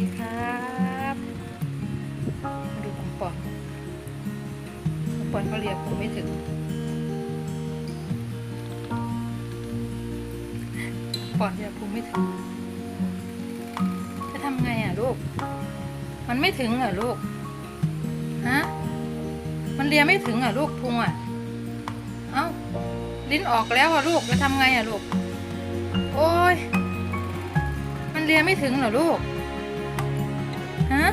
ดีครับมาดูของปอนของปอนก็เรียกกูไม่ถึงปอนเรียกกูไม่ถึง จะทำไงอะลูก มันไม่ถึงเหรอลูก ฮะ มันเลียไม่ถึงเหรอลูกพุงอะ เอ้า ลิ้นออกแล้วอะลูก จะทำไงอะลูก โอ้ยมันเลียไม่ถึงเหรอลูก ฮะ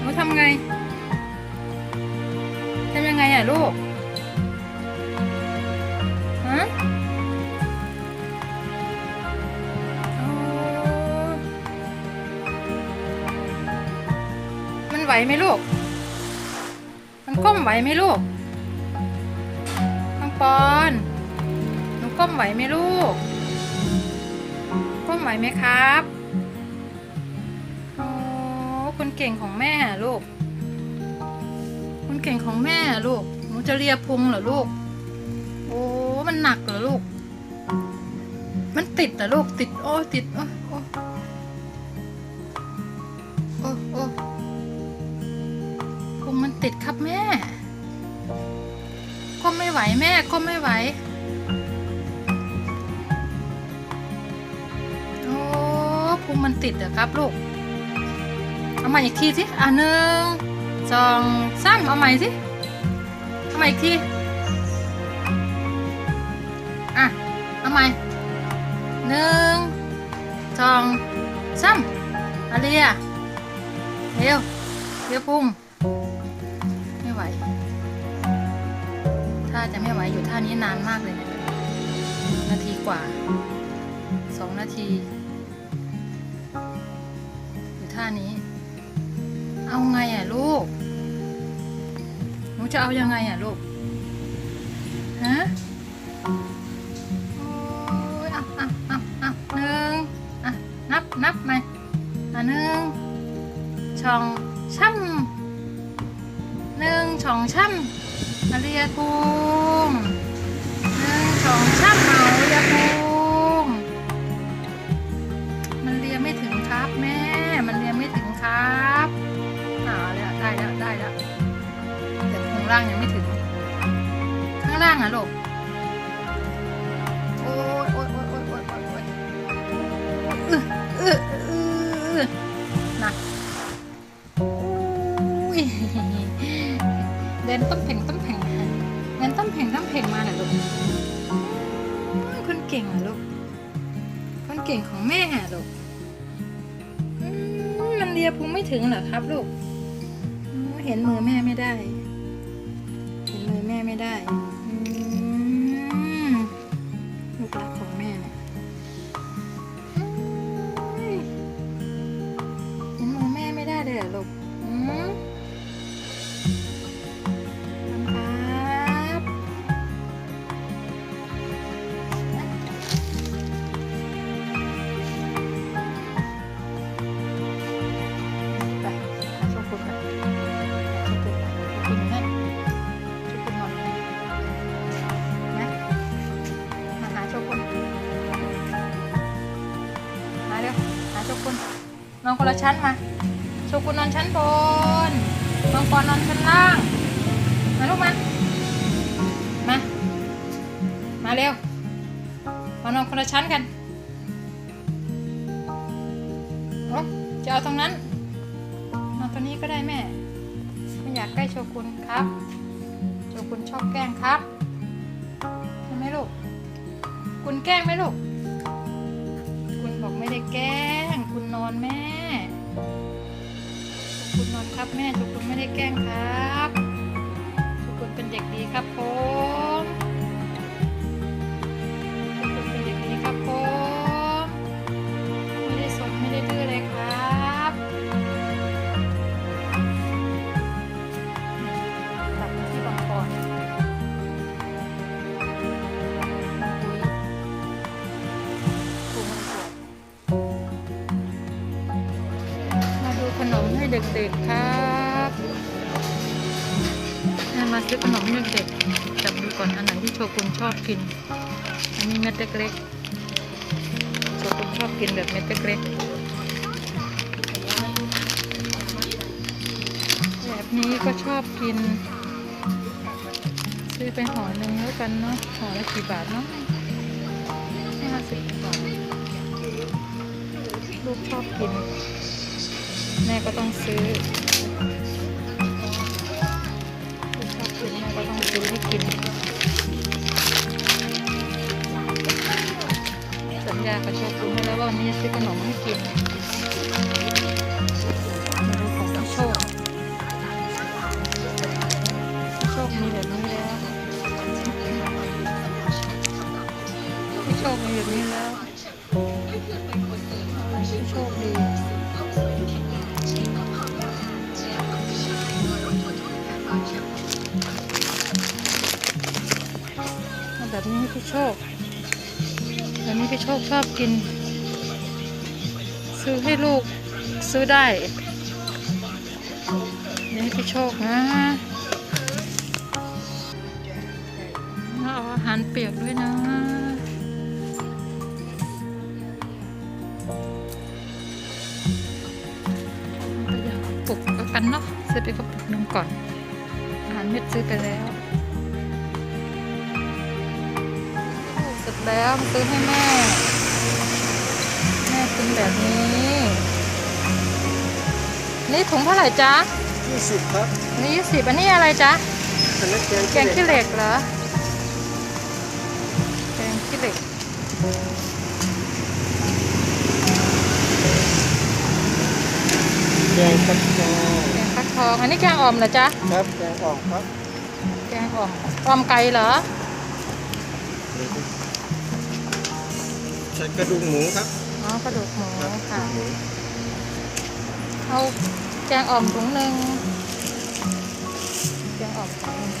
หนูทำไงทำยังไงอะลูกฮะมันไหวไหมลูก มันก้มไหวไหมลูกน้องปอนหนูก้มไหวไหมลูกก้มไหวไหมครับ เก่งของแม่ลูกคนเก่งของแม่ลูกหนูจะเลียพุงเหรอลูก โอ้มันหนักเหรอลูก มันติดเหรอลูกติดโอ้ติดโอ้โอ้โอ้โอ้พุงมันติดครับแม่ก้มไม่ไหวแม่ก้มไม่ไหวโอ้พุงมันติดเหรอครับลูก เอาใหม่อีกทีสิอะหนึ่งสองสามเอาใหม่สิเอาใหม่อีกทีอะเอาใหม่หนึ่งสองสามอาเลียเร็วเร็วพุงไม่ไหว ถ้าจะไม่ไหวอยู่ท่านี้นานมากเลยเนี่ยนาทีกว่าสองนาที อยู่ท่านี้ เอาไงอะลูก หนูจะเอายังไงอะลูก ฮะโอ้ยอะอะอะอะหนึ่งอะนับนับไหมอะหนึ่งช่องช่ำหนึ่งช่องช่ำมาเรียกุงหนึ่งช่องช่ำเอา ล่างยังไม่ถึง ข้างล่างอะลูกโอ้ยโอ้ยโอ้ยโอ้ยโอ้ยโอ้ยโอ้ยเออเออเออนะอุ้ยเดินต้มเพ่งต้มเพ่งเดินต้มเพ่งต้มเพ่งมาน่ะลูกคนเก่งเหรอลูกคนเก่งของแม่อะลูกมันเลียพุงไม่ถึงเหรอครับลูกเห็นมือแม่ไม่ได้ เลยแม่ไม่ได้ โชกุนนอนคนละชั้นมาโชกุนนอนชั้นบนมังกรนอนชั้นล่าง มาลูกมา มา มาเร็วมานอนคนละชั้นกันโอ้จะเอาตรงนั้นนอนตรงนี้ก็ได้แม่ ไม่อยากใกล้โชกุนครับ โชกุนชอบแกล้งครับใช่ไหมลูก คุณแกล้งไหมลูก คุณบอกไม่ได้แกล้ง คุณนอนแม่คุณนอนครับแม่ทุคุณไม่ได้แกล้งครับทุคุณเป็นเด็กดีครับผม ขนมเด็กจับดูก่อนอันไหนที่โชกุนชอบกิน อันนี้เม็ดเล็กๆโชกุนชอบกินแบบเม็ดเล็กๆแบบนี้ก็ชอบกิน ซื้อไปห่อหนึ่งแล้วกันเนาะห่อละกี่บาทเนาะห้าสิบบาทลูกชอบกิน แม่ก็ต้องซื้อ ซื้อให้กิน สัญญากับโชกุนไว้แล้วว่าวันนี้จะซื้อขนมให้กินดูของพี่โชคโชคมีแบบนี้แล้วพี่โชคมีแบบนี้แล้วพี่โชคดี แบบนี้พี่โชคอันนี้พี่โชคชอบกิน ซื้อให้ลูกซื้อได้นี่พี่โชคนะเอาอาหารเปียกด้วยนะปลุกแล้วกันเนาะซื้อไปกระปุกนึงก่อน อาหารเม็ดซื้อไปแล้ว แล้วมาซื้อให้แม่ แม่กินแบบนี้ นี่ถุงเท่าไหร่จ๊ะยี่สิบครับอันนี่ยี่สิบอันนี้อะไรจ๊ะอันนั้นแกงแกงขี้เหล็กเหรอแกงขี้เหล็กแกงฟักทองแกงฟักทองอันนี้แกงอ่อมเหรอจ๊ะครับแกงอ่อมครับแกงอ่อมอ่อมไก่เหรอ ใช้กระดูกหมูครับอ๋อกระดูกหมูครับค่ะ หมูเอาแกงอ่อมถุงหนึ่งแกงอ่อมถุงหนึ่ง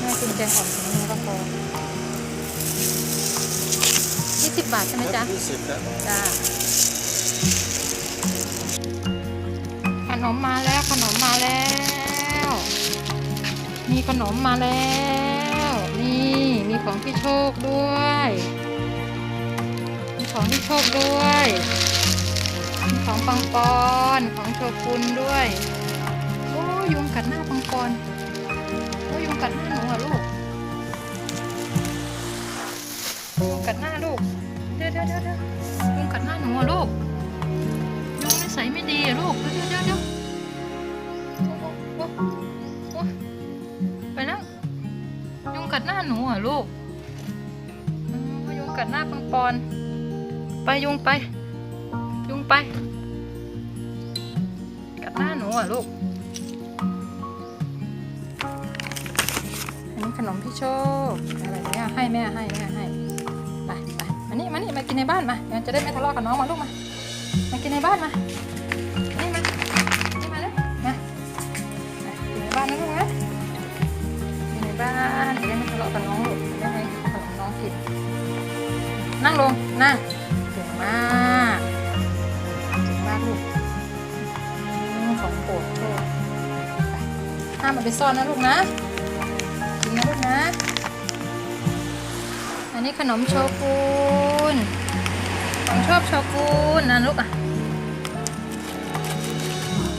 แม่กินแกงอ่อมถุงหนึงก็พอยี่สิบบาทใช่ไหมจ๊ะยี่สิบครับจ้าขนมมาแล้วขนมมาแล้ว มีขนมมาแล้ว นี่มีของพี่โชคด้วยมี ของพี่โชคด้วยมีของปังปอนของโชกุนด้วย โอ้ยุงกัดหน้าปังปอนโอ้ยุงกัดหน้าหนูอะลูกยุงกัดหน้าลูกเดี๋ยวเดี๋ยวเดี๋ยวยุงกัดหน้าหนูอะลูกยุงนิสัยไม่ดีอะลูกเดี๋ยวเดี๋ยวเดี๋ยวโอ้โหโอ้โหโอ้โหไปแล้วยุงกัดหน้าหนูอะลูกอืมยุงกัดหน้าปังปอน ไปยุงไป ยุงไป กัดหน้าหนูอะลูก อันนี้ขนมพี่โชคอะไรเนี่ยให้แม่ให้แม่ให้ไปไปมานี่มานี่มากินในบ้านมาเดี๋ยวจะได้ไม่ทะเลาะกับน้องมาลูกมา มากินในบ้านมานี่มานี่มาเลยมากินในบ้านนะลูกนะกินในบ้านจะได้ไม่ทะเลาะกับน้องลูกจะได้ให้ขนมน้องกิน นั่งลงนั่ง มากเก่งมากลูกของโปรดโชคไปห้ามเอาไปซ่อนนะลูกนะกินนะลูกนะ อันนี้ขนมโชกุนผมชอบโชกุนนะลูกอะ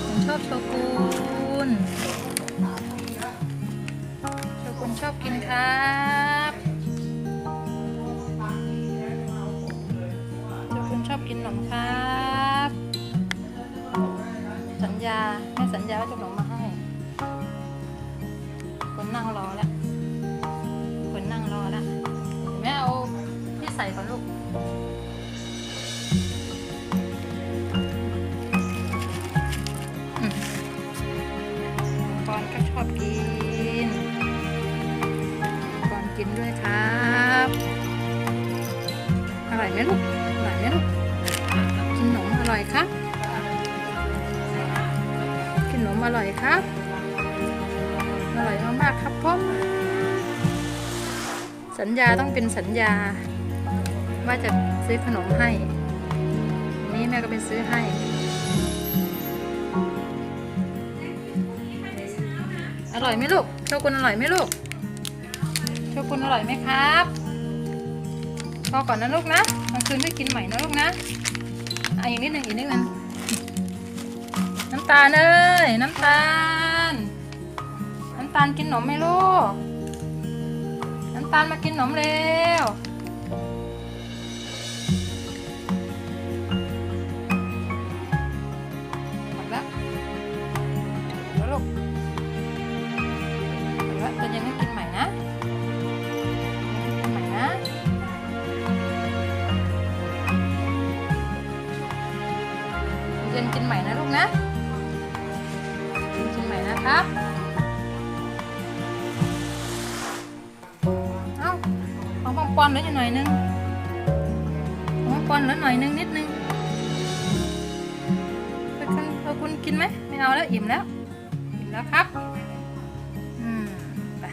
ผมชอบโชกุนโชกุนชอบกินครั อบกินขนมครับ สัญญาแม่สัญญาว่าจะขนมมาให้ คนนั่งรอแล้ว คนนั่งรอแล้วแม่เอาที่ใส่ก่อนลูกก่อนก็ชอบกินก่อนกินด้วยครับอร่อยไหมลูกอร่อยไหมลูกกิน ร่อยครับขนมอร่อยครับ อร่อยมากๆครับผมสัญญาต้องเป็นสัญญา ว่าจะซื้อขนมให้ นี้แม่ก็ไปซื้อให้อร่อยไหมลูกโชกุนอร่อยไหมลูกโชกุนอร่อยไหมครับพอก่อนนะลูกนะกลางคืนได้กินใหม่นะลูกนะ อะอีกนิดหนึ่งอีกนิดหนึ่งน้ำตาลเอ้ยน้ำตาล น้ำตาลกินขนมไหมลูก น้ำตาลมากินขนมเร็วหมดแล้วแล้วลูกหมดแล้วตอนเย็นก็กินใหม่กิน เย็นกินใหม่นะลูกนะย็นกินใหม่นะครับเอ้าของปองปอนเหลืออยู่หน่อยนึงของปองปอนเหลือหน่อยนึงนิดนึงเพื่อนเออคุณกินไหมไม่เอาแล้วอิ่มแล้วอิ่มแล้วครับอืมไป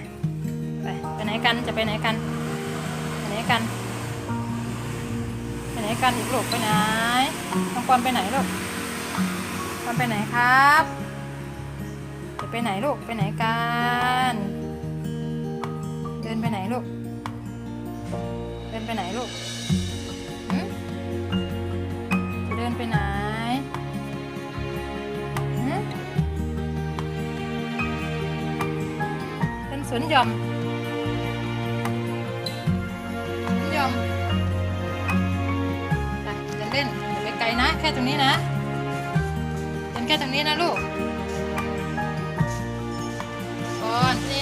ไปไปไหนกันจะไปไหนกันไปไหนกันไปไหนกันอีกลูกไปไหนน้องปอนไปไหนลูก ปอนไปไหนครับ จะไปไหนลูก ไปไหนกัน เดินไปไหนลูก เดินไปไหนลูกหืมจะเดินไปไหนหืมเป็นสวนหย่อมสวนหย่อมไปเดินเล่นอย่าไปไกลนะ แค่ตรงนี้นะ แค่ตรงนี้นะลูกก่อนนี่